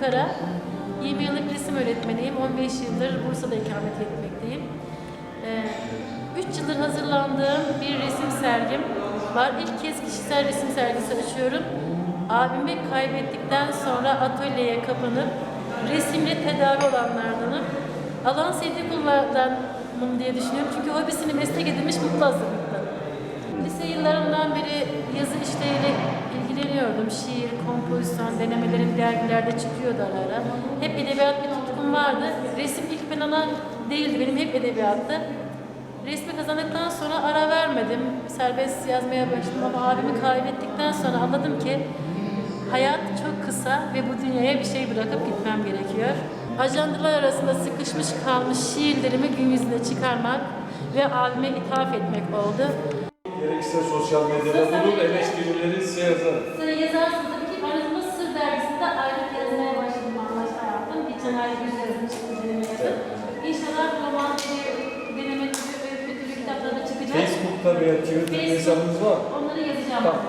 Kara. 20 yıllık resim öğretmeniyim. 15 yıldır Bursa'da ikamet etmekteyim. 3 yıldır hazırlandığım bir resim sergim var. İlk kez kişisel resim sergisi açıyorum. Abimi kaybettikten sonra atölyeye kapanıp resimle tedavi olanlardanım. Alan sevdiği kullardanım diye düşünüyorum. Çünkü hobisini meslek edinmiş mutlu hazırlıkta. Lise yıllarından beri ilgileniyordum. Şiir, kompozisyon, denemelerim dergilerde çıkıyordu ara ara. Hep edebiyat bir tutkum vardı. Resim ilk ona değildi, benim hep edebiyattı. Resmi kazandıktan sonra ara vermedim. Serbest yazmaya başladım ama abimi kaybettikten sonra anladım ki hayat çok kısa ve bu dünyaya bir şey bırakıp gitmem gerekiyor. Ajandalar arasında sıkışmış kalmış şiirlerimi gün yüzüne çıkarmak ve abime ithaf etmek oldu. Gerekirse sosyal medyada Sosyal bulur, medyada. eleştirileri size yazarım. Sıra yazarsınız tabii ki ben aslında Sır dergisinde aylık yazmaya başladım anlaşma yaptım. Geçen ay bir yazmıştım deneme yazı. İnşallah roman türü, deneme türü, öykü türü kitapları da çıkacak. Facebook'ta veya Twitter'da Facebook. hesabınız var. Onları yazacağım. Tamam.